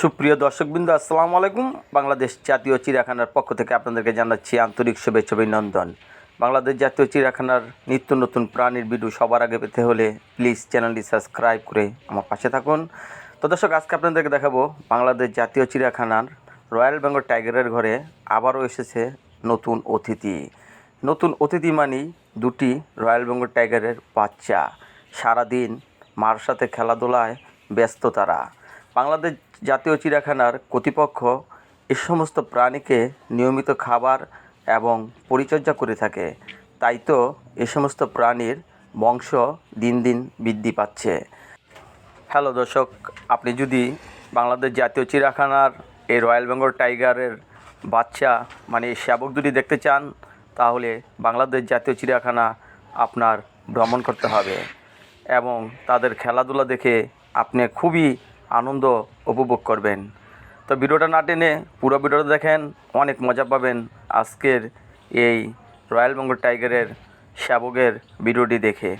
সুপ্রিয় দর্শকবৃন্দ, আসসালামু আলাইকুম। বাংলাদেশ জাতীয় চিড়িয়াখানার পক্ষ থেকে আপনাদেরকে জানাচ্ছি আন্তরিক শুভেচ্ছা, অভিনন্দন। বাংলাদেশ জাতীয় চিড়িয়াখানার নিত্য নতুন প্রাণীর ভিডিও সবার আগে পেতে হলে প্লিজ চ্যানেলটি সাবস্ক্রাইব করে আমার পাশে থাকুন। তো দর্শক, আজকে আপনাদেরকে দেখাবো বাংলাদেশ জাতীয় চিড়িয়াখানার রয়্যাল বেঙ্গল টাইগারের ঘরে আবারও এসেছে নতুন অতিথি। নতুন অতিথি মানেই দুটি রয়্যাল বেঙ্গল টাইগারের বাচ্চা। সারাদিন মার সাথে খেলাধুলায় ব্যস্ত তারা। বাংলাদেশ জাতীয় চিড়িয়াখানার কর্তৃপক্ষ এ সমস্ত প্রাণীকে নিয়মিত খাবার এবং পরিচর্যা করে থাকে। তাই তো এ সমস্ত প্রাণীর বংশ দিন দিন বৃদ্ধি পাচ্ছে। হ্যালো দর্শক, আপনি যদি বাংলাদেশ জাতীয় চিড়িয়াখানার এই রয়্যাল বেঙ্গল টাইগারের বাচ্চা মানে শাবক দুটি দেখতে চান, তাহলে বাংলাদেশ জাতীয় চিড়িয়াখানা আপনার ভ্রমণ করতে হবে। এবং তাদের খেলাধুলা দেখে আপনি খুবই আনন্দ উপভোগ করবেন। তো ভিডিওটা না টেনে পুরো ভিডিওটা দেখেন, অনেক মজা পাবেন আজকের এই রয়্যাল বেঙ্গল টাইগারের শাবকের ভিডিওটি দেখে।